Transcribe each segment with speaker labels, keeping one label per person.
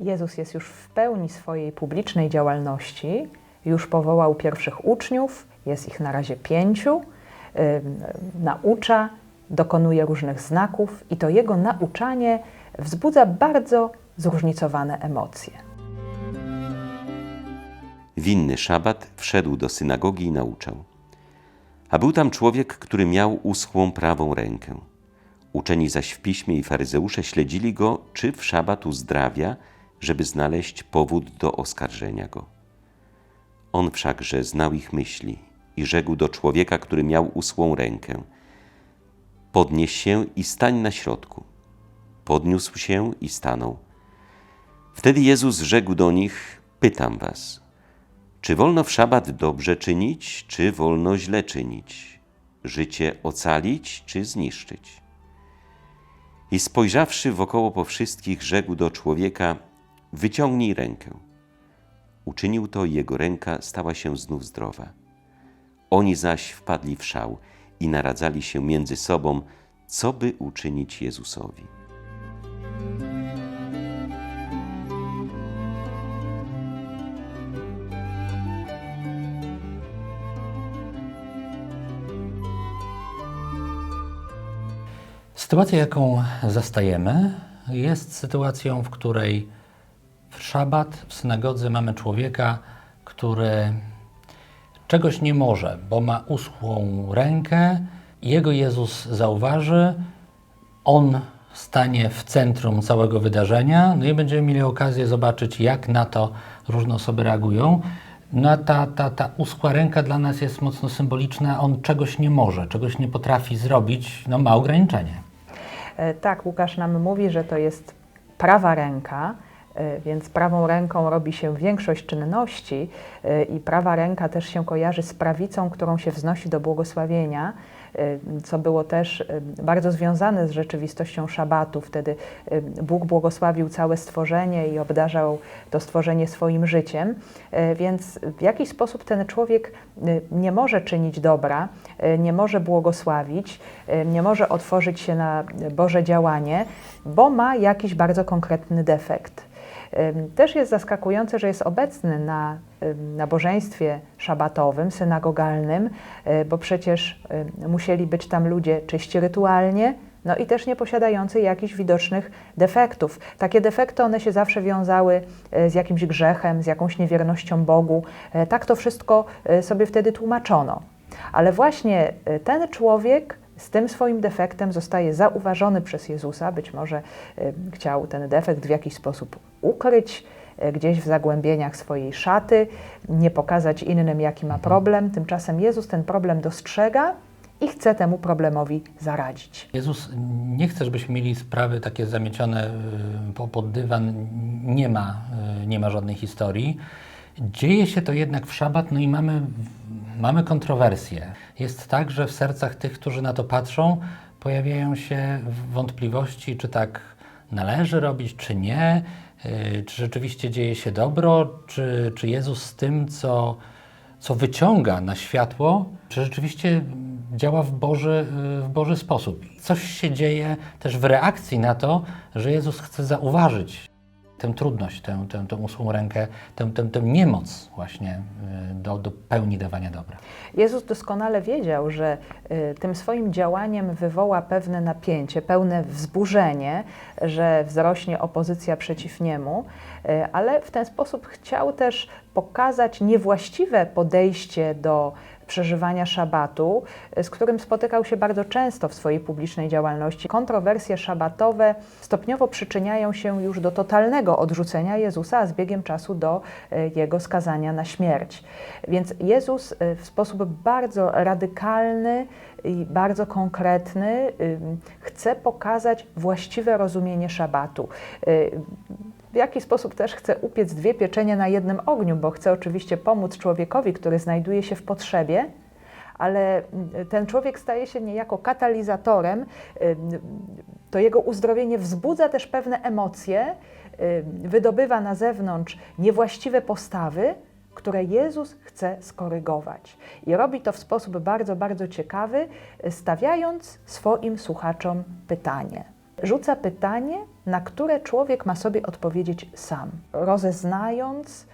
Speaker 1: Jezus jest już w pełni swojej publicznej działalności, już powołał pierwszych uczniów, jest ich na razie pięciu, naucza, dokonuje różnych znaków i to jego nauczanie wzbudza bardzo zróżnicowane emocje.
Speaker 2: W inny szabat wszedł do synagogi i nauczał. A był tam człowiek, który miał uschłą prawą rękę. Uczeni zaś w piśmie i faryzeusze śledzili go, czy w szabat uzdrawia, żeby znaleźć powód do oskarżenia go. On wszakże znał ich myśli i rzekł do człowieka, który miał uschłą rękę: Podnieś się i stań na środku. Podniósł się i stanął. Wtedy Jezus rzekł do nich: Pytam was, czy wolno w szabat dobrze czynić, czy wolno źle czynić? Życie ocalić, czy zniszczyć? I spojrzawszy wokoło po wszystkich, rzekł do człowieka: Wyciągnij rękę. Uczynił to i jego ręka stała się znów zdrowa. Oni zaś wpadli w szał i naradzali się między sobą, co by uczynić Jezusowi.
Speaker 3: Sytuacja, jaką zastajemy, jest sytuacją, w której w szabat w synagodze mamy człowieka, który czegoś nie może, bo ma uschłą rękę. Jego Jezus zauważy, on stanie w centrum całego wydarzenia, no i będziemy mieli okazję zobaczyć, jak na to różne osoby reagują. No a ta, ta, ta uschła ręka dla nas jest mocno symboliczna. On czegoś nie może, czegoś nie potrafi zrobić, no ma ograniczenie.
Speaker 1: E, Tak, Łukasz nam mówi, że to jest prawa ręka, więc prawą ręką robi się większość czynności e, i prawa ręka też się kojarzy z prawicą, którą się wznosi do błogosławienia, e, co było też e, bardzo związane z rzeczywistością szabatu. Wtedy e, Bóg błogosławił całe stworzenie i obdarzał to stworzenie swoim życiem, E, więc w jakiś sposób ten człowiek e, nie może czynić dobra, e, nie może błogosławić, e, nie może otworzyć się na Boże działanie, bo ma jakiś bardzo konkretny defekt. Też jest zaskakujące, że jest obecny na nabożeństwie szabatowym, synagogalnym, y, bo przecież musieli być tam ludzie czyści rytualnie, no i też nie posiadający jakichś widocznych defektów. Takie defekty, one się zawsze wiązały y, z jakimś grzechem, z jakąś niewiernością Bogu. Y, Tak to wszystko sobie wtedy tłumaczono. Ale właśnie ten człowiek z tym swoim defektem zostaje zauważony przez Jezusa. Być może chciał ten defekt w jakiś sposób ukryć y, gdzieś w zagłębieniach swojej szaty, nie pokazać innym, jaki ma problem. Tymczasem Jezus ten problem dostrzega i chce temu problemowi zaradzić.
Speaker 3: Jezus nie chce, żebyśmy mieli sprawy takie zamiecione y, po- pod dywan. Nie ma, y, nie ma żadnej historii. Dzieje się to jednak w szabat, no i mamy, mamy kontrowersje. Jest tak, że w sercach tych, którzy na to patrzą, pojawiają się wątpliwości, czy tak należy robić, czy nie, y, czy rzeczywiście dzieje się dobro, czy, czy Jezus z tym, co, co wyciąga na światło, czy rzeczywiście działa w Boży, w Boży sposób. Coś się dzieje też w reakcji na to, że Jezus chce zauważyć tę trudność, tę, tę, tę uschłą rękę, tę, tę, tę niemoc właśnie y, do, do pełni dawania dobra.
Speaker 1: Jezus doskonale wiedział, że y, tym swoim działaniem wywoła pewne napięcie, pełne wzburzenie, że wzrośnie opozycja przeciw niemu, y, ale w ten sposób chciał też pokazać niewłaściwe podejście do przeżywania szabatu, y, z którym spotykał się bardzo często w swojej publicznej działalności. Kontrowersje szabatowe stopniowo przyczyniają się już do totalnego odrzucenia Jezusa, a z biegiem czasu do y, jego skazania na śmierć. Więc Jezus y, w sposób bardzo radykalny i bardzo konkretny chce pokazać właściwe rozumienie szabatu. Y, w jaki sposób też chce upiec dwie pieczenie na jednym ogniu, bo chce oczywiście pomóc człowiekowi, który znajduje się w potrzebie, ale mm, ten człowiek staje się niejako katalizatorem. Ym, To jego uzdrowienie wzbudza też pewne emocje, ym, wydobywa na zewnątrz niewłaściwe postawy, które Jezus chce skorygować. I robi to w sposób bardzo, bardzo ciekawy, stawiając swoim słuchaczom pytanie: Rzuca pytanie, na które człowiek ma sobie odpowiedzieć sam, rozeznając,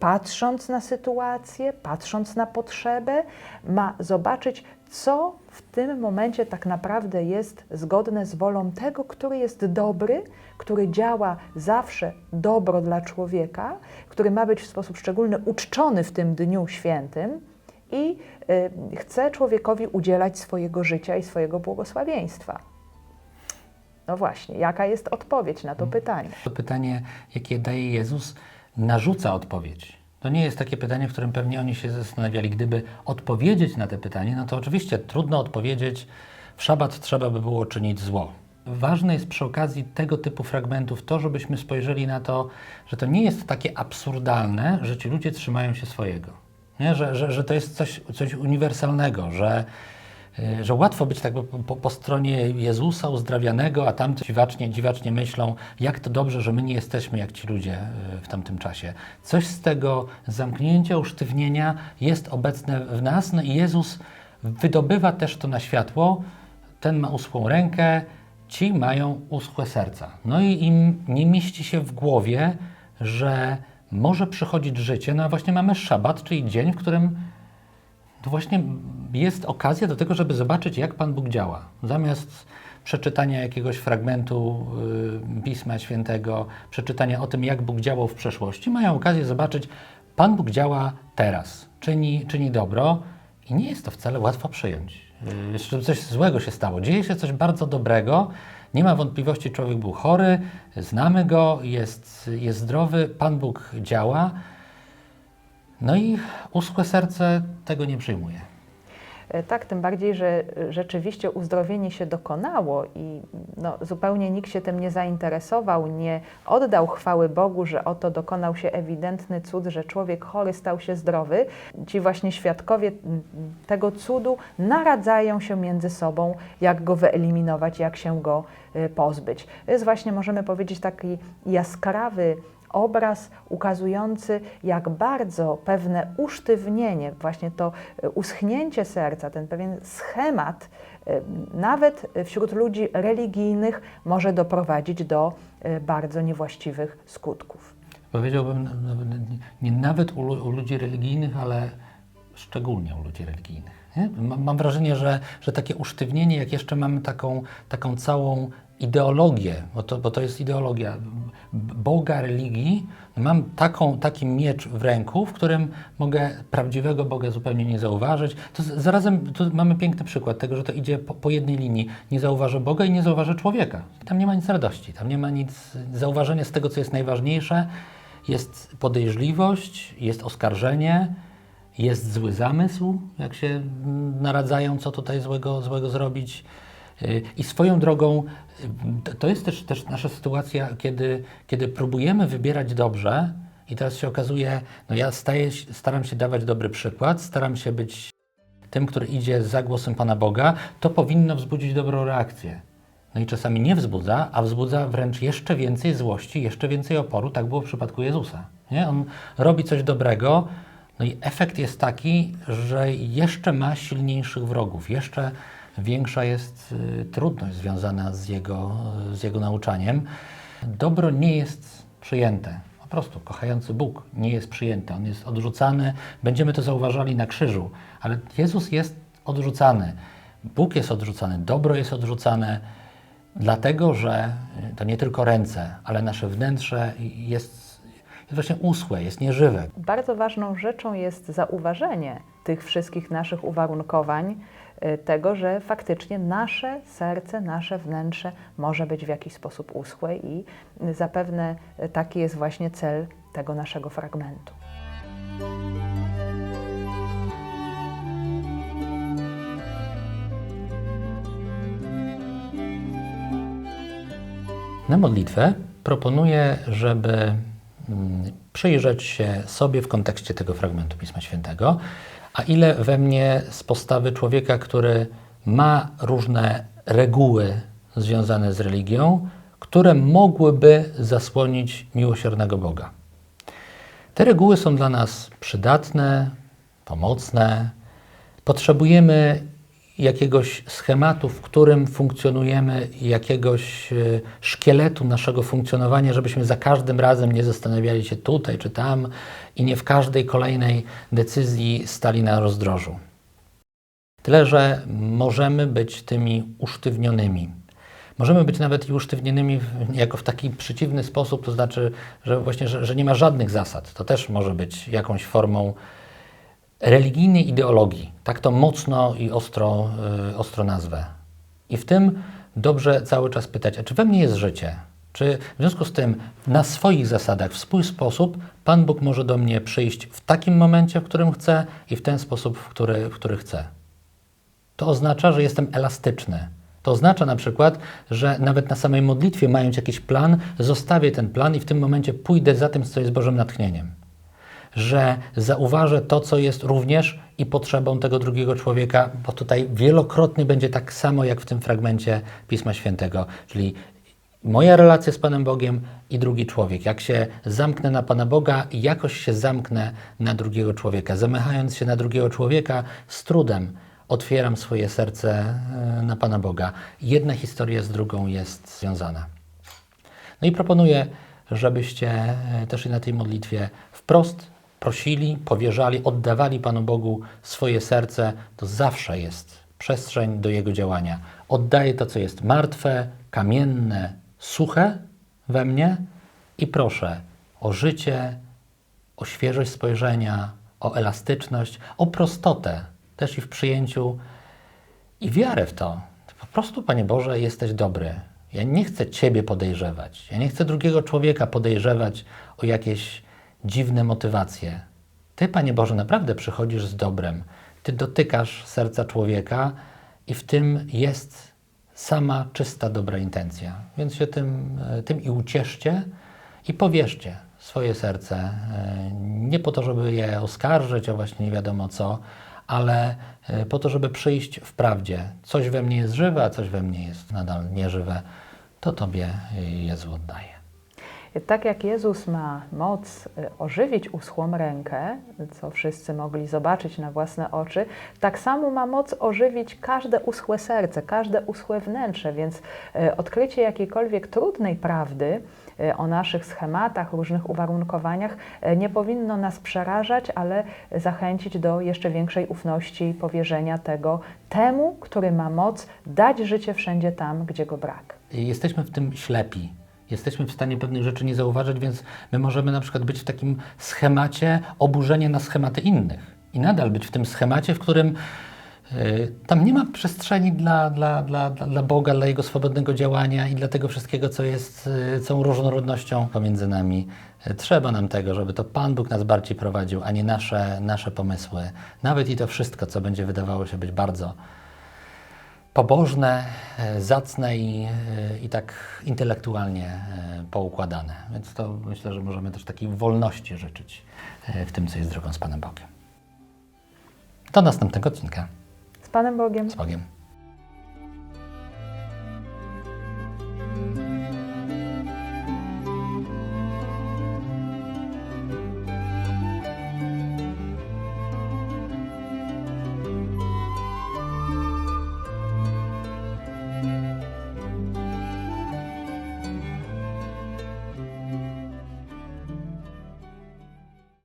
Speaker 1: patrząc na sytuację, patrząc na potrzebę, ma zobaczyć, co w tym momencie tak naprawdę jest zgodne z wolą tego, który jest dobry, który działa zawsze dobro dla człowieka, który ma być w sposób szczególny uczczony w tym dniu świętym i y, chce człowiekowi udzielać swojego życia i swojego błogosławieństwa. No właśnie, jaka jest odpowiedź na to pytanie?
Speaker 3: To pytanie, jakie daje Jezus, narzuca odpowiedź. To nie jest takie pytanie, w którym pewnie oni się zastanawiali. Gdyby odpowiedzieć na te pytanie, no to oczywiście trudno odpowiedzieć, w szabat trzeba by było czynić zło. Ważne jest przy okazji tego typu fragmentów to, żebyśmy spojrzeli na to, że to nie jest takie absurdalne, że ci ludzie trzymają się swojego. Nie? Że, że, że to jest coś, coś uniwersalnego, że, że łatwo być tak po, po, stronie Jezusa uzdrawianego, a tamci dziwacznie, dziwacznie myślą, jak to dobrze, że my nie jesteśmy jak ci ludzie y, w tamtym czasie. Coś z tego zamknięcia, usztywnienia jest obecne w nas no i Jezus wydobywa też to na światło. Ten ma uschłą rękę, ci mają uschłe serca. No i im nie mieści się w głowie, że może przychodzić życie, no a właśnie mamy szabat, czyli dzień, w którym to właśnie jest okazja do tego, żeby zobaczyć, jak Pan Bóg działa. Zamiast przeczytania jakiegoś fragmentu y, Pisma Świętego, przeczytania o tym, jak Bóg działał w przeszłości, mają okazję zobaczyć, Pan Bóg działa teraz, czyni, czyni dobro i nie jest to wcale łatwo przyjąć. Y, że coś złego się stało. Dzieje się coś bardzo dobrego. Nie ma wątpliwości, człowiek był chory, znamy go, jest, jest zdrowy, Pan Bóg działa. No i uschłe serce tego nie przyjmuje.
Speaker 1: E, Tak, tym bardziej, że e, rzeczywiście uzdrowienie się dokonało i no, zupełnie nikt się tym nie zainteresował, nie oddał chwały Bogu, że oto dokonał się ewidentny cud, że człowiek chory stał się zdrowy. Ci właśnie świadkowie tego cudu naradzają się między sobą, jak go wyeliminować, jak się go e, pozbyć. To jest właśnie, możemy powiedzieć, taki jaskrawy obraz ukazujący, jak bardzo pewne usztywnienie, właśnie to e, uschnięcie serca, ten pewien schemat, e, nawet wśród ludzi religijnych może doprowadzić do e, bardzo niewłaściwych skutków.
Speaker 3: Powiedziałbym nie nawet u, lu- u ludzi religijnych, ale szczególnie u ludzi religijnych. Nie? Mam wrażenie, że, że takie usztywnienie, jak jeszcze mamy taką, taką całą ideologię, bo to, bo to jest ideologia Boga, religii, mam taką, taki miecz w ręku, w którym mogę prawdziwego Boga zupełnie nie zauważyć. To zarazem tu mamy piękny przykład tego, że to idzie po, po jednej linii. Nie zauważę Boga i nie zauważę człowieka. Tam nie ma nic radości, tam nie ma nic zauważenia z tego, co jest najważniejsze. Jest podejrzliwość, jest oskarżenie, jest zły zamysł, jak się mm, naradzają, co tutaj złego, złego zrobić. Y, I swoją drogą, y, to- jest też, też nasza sytuacja, kiedy, kiedy próbujemy wybierać dobrze i teraz się okazuje, no ja staję, staram się dawać dobry przykład, staram się być tym, który idzie za głosem Pana Boga, to powinno wzbudzić dobrą reakcję. No i czasami nie wzbudza, a wzbudza wręcz jeszcze więcej złości, jeszcze więcej oporu. Tak było w przypadku Jezusa. Nie? On robi coś dobrego, no i efekt jest taki, że jeszcze ma silniejszych wrogów, jeszcze większa jest y, trudność związana z jego, z jego nauczaniem. Dobro nie jest przyjęte. Po prostu kochający Bóg nie jest przyjęty, on jest odrzucany. Będziemy to zauważali na krzyżu, ale Jezus jest odrzucany. Bóg jest odrzucany, dobro jest odrzucane, dlatego że y, to nie tylko ręce, ale nasze wnętrze jest, jest właśnie uschłe, jest nieżywe.
Speaker 1: Bardzo ważną rzeczą jest zauważenie tych wszystkich naszych uwarunkowań, tego, że faktycznie nasze serce, nasze wnętrze może być w jakiś sposób uschłe i y, zapewne y, taki jest właśnie cel tego naszego fragmentu.
Speaker 3: Na modlitwę proponuję, żeby mm, przyjrzeć się sobie w kontekście tego fragmentu Pisma Świętego, a ile we mnie z postawy człowieka, który ma różne reguły związane z religią, które mogłyby zasłonić miłosiernego Boga. Te reguły są dla nas przydatne, pomocne. Potrzebujemy jakiegoś schematu, w którym funkcjonujemy, jakiegoś e, szkieletu naszego funkcjonowania, żebyśmy za każdym razem nie zastanawiali się tutaj czy tam i nie w każdej kolejnej decyzji stali na rozdrożu. Tyle, że możemy być tymi usztywnionymi. Możemy być nawet i usztywnionymi jako w taki przeciwny sposób, to znaczy, że właśnie, że, że nie ma żadnych zasad. To też może być jakąś formą religijnej ideologii. Tak to mocno i ostro, y, ostro nazwę. I w tym dobrze cały czas pytać, a czy we mnie jest życie? Czy w związku z tym na swoich zasadach, w swój sposób Pan Bóg może do mnie przyjść w takim momencie, w którym chce i w ten sposób, w który, w który chce? To oznacza, że jestem elastyczny. To oznacza na przykład, że nawet na samej modlitwie, mając jakiś plan, zostawię ten plan i w tym momencie pójdę za tym, co jest Bożym natchnieniem. Że zauważę to, co jest również i potrzebą tego drugiego człowieka, bo tutaj wielokrotnie będzie tak samo, jak w tym fragmencie Pisma Świętego, czyli moja relacja z Panem Bogiem i drugi człowiek. Jak się zamknę na Pana Boga, jakoś się zamknę na drugiego człowieka. Zamykając się na drugiego człowieka, z trudem otwieram swoje serce e, na Pana Boga. Jedna historia z drugą jest związana. No i proponuję, żebyście e, też i na tej modlitwie wprost prosili, powierzali, oddawali Panu Bogu swoje serce. To zawsze jest przestrzeń do Jego działania. Oddaję to, co jest martwe, kamienne, suche we mnie i proszę o życie, o świeżość spojrzenia, o elastyczność, o prostotę też i w przyjęciu i wiarę w to. Po prostu, Panie Boże, jesteś dobry. Ja nie chcę Ciebie podejrzewać. Ja nie chcę drugiego człowieka podejrzewać o jakieś dziwne motywacje. Ty, Panie Boże, naprawdę przychodzisz z dobrem. Ty dotykasz serca człowieka i w tym jest sama czysta, dobra intencja. Więc się tym, e, tym i ucieszcie i powierzcie swoje serce. e, Nie po to, żeby je oskarżyć o właśnie nie wiadomo co, ale e, po to, żeby przyjść w prawdzie. Coś we mnie jest żywe, a coś we mnie jest nadal nieżywe. To Tobie Jezu oddaję.
Speaker 1: Tak jak Jezus ma moc y, ożywić uschłą rękę, co wszyscy mogli zobaczyć na własne oczy, tak samo ma moc ożywić każde uschłe serce, każde uschłe wnętrze, więc y, odkrycie jakiejkolwiek trudnej prawdy y, o naszych schematach, różnych uwarunkowaniach nie powinno nas przerażać, ale zachęcić do jeszcze większej ufności i powierzenia tego temu, który ma moc dać życie wszędzie tam, gdzie go brak.
Speaker 3: Jesteśmy w tym ślepi. Jesteśmy w stanie pewnych rzeczy nie zauważyć, więc my możemy na przykład być w takim schemacie oburzenia na schematy innych. I nadal być w tym schemacie, w którym y, tam nie ma przestrzeni dla, dla, dla, dla Boga, dla Jego swobodnego działania i dla tego wszystkiego, co jest y, całą różnorodnością pomiędzy nami. Y, Trzeba nam tego, żeby to Pan Bóg nas bardziej prowadził, a nie nasze, nasze pomysły. Nawet i to wszystko, co będzie wydawało się być bardzo pobożne, e, zacne i, e, i tak intelektualnie e, poukładane. Więc to myślę, że możemy też takiej wolności życzyć w tym, co jest drogą z Panem Bogiem. Do następnego odcinka.
Speaker 1: Z Panem Bogiem.
Speaker 3: Z Bogiem.